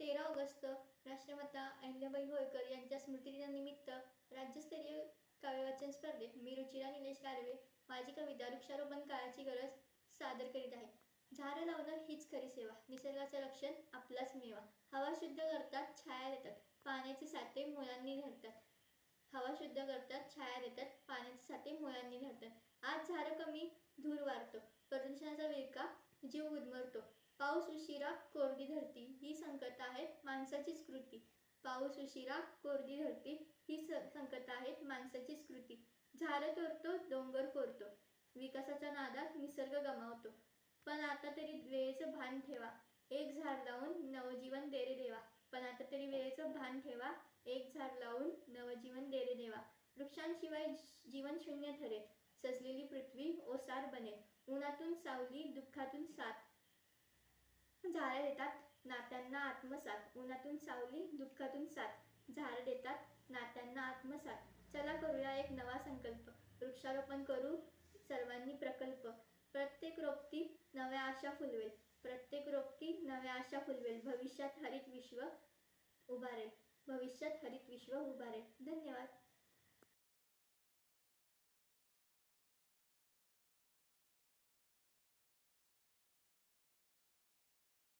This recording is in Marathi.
तेरा ऑगस्ट राष्ट्रमाता अहिल्याबाई होळकर यांच्या स्मृतिदिनानिमित्त राज्यस्तरीय काव्यवाचन स्पर्धेत मी रुचिरा निलेश गारवे माझी कविता वृक्षारोपण काळाची गरज सादर करीत आहे. झाडं लावणं हीच खरी सेवा. निसर्गाचं रक्षण आपलाच मेवा. हवा शुद्ध करतात छाया देतात पाण्याचे साठे मुलांनी धरतात. हवा शुद्ध करतात छाया देतात पाण्याचे साठे मुलांनी धरतात. आज झाडं कमी धूर वाढतो. प्रदूषणाचा विळका जीव गुदमरतो. पाऊस उशिरा कोरडी धरती ही संकट आहेत माणसाचीच कृती पाऊस उशिरा कोरडी धरती ही संकट आहेत माणसाचीच कृती झाडं तोडतो डोंगर कोरतो विकासाच्या नादात निसर्ग गमावतो. पण आता तरी वेळेचं भान ठेवा. एक झाड लावून नवजीवन देरे देवा. पण आता तरी वेळेचं भान ठेवा. एक झाड लावून नवजीवन देरे देवा. वृक्षांशिवाय जीवन शून्य ठरेल. सजलेली पृथ्वी ओसार बनेल. उन्हातून सावली दुःखातून साथ. झाडं देतात. नात्यांना आत्मसात. उन्हातून सावली दुःखातून साथ. झाडं देतात. नात्यांना आत्मसात. चला करूया एक नवा संकल्प. वृक्षारोपण करू सर्वांनी प्रकल्प. प्रत्येक रोपटी नव्या आशा फुलवेल. प्रत्येक रोपटी नव्या आशा फुलवेल. भविष्यात हरित विश्व उभारेल. भविष्यात हरित विश्व उभारेल. धन्यवाद.